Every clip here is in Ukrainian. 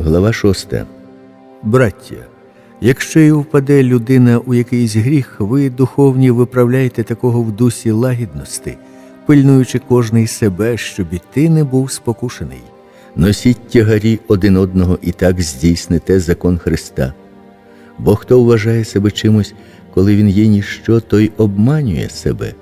Глава 6. Браття, якщо і впаде людина у якийсь гріх, ви, духовні, виправляйте такого в дусі лагідності, пильнуючи кожний себе, щоб і ти не був спокушений. Носіть тягарі один одного і так здійсните закон Христа. Бо хто вважає себе чимось, коли він є ніщо, той обманює себе.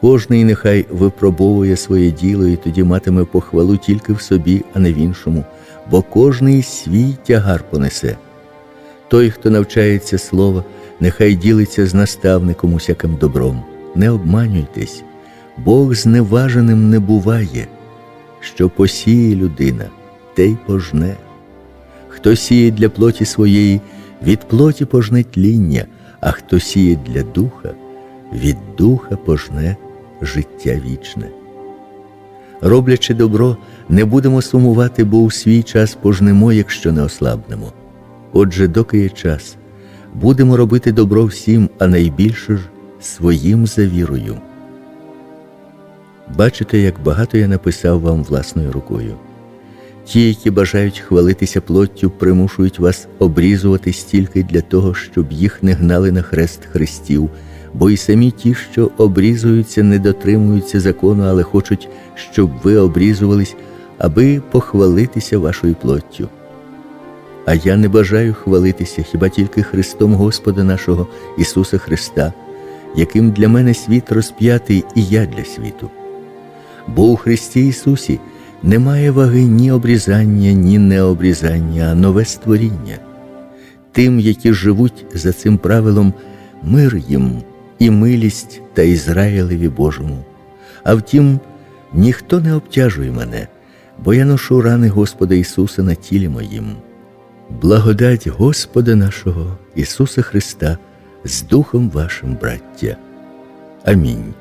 Кожний нехай випробовує своє діло і тоді матиме похвалу тільки в собі, а не в іншому, бо кожний свій тягар понесе. Той, хто навчається слова, нехай ділиться з наставником усяким добром. Не обманюйтесь, Бог зневаженим не буває. Що посіє людина, те й пожне. Хто сіє для плоті своєї, від плоті пожне тління, а хто сіє для духа, від духа пожне життя вічне. Роблячи добро, не будемо сумувати, бо у свій час пожнемо, якщо не ослабнемо. Отже, доки є час, будемо робити добро всім, а найбільше ж своїм за вірою. Бачите, як багато я написав вам власною рукою. Ті, які бажають хвалитися плоттю, примушують вас обрізуватись тільки для того, щоб їх не гнали на хрест Христів, бо і самі ті, що обрізуються, не дотримуються закону, але хочуть, щоб ви обрізувались, аби похвалитися вашою плоттю. А я не бажаю хвалитися хіба тільки Христом Господа нашого Ісуса Христа, яким для мене світ розп'ятий і я для світу. Бо у Христі Ісусі немає ваги ні обрізання, ні необрізання, а нове створіння. Тим, які живуть за цим правилом, мир їм і милість та Ізраїлеві Божому. А втім, ніхто не обтяжує мене, бо я ношу рани Господа Ісуса на тілі моїм. Благодать Господа нашого Ісуса Христа з Духом вашим, браття. Амінь.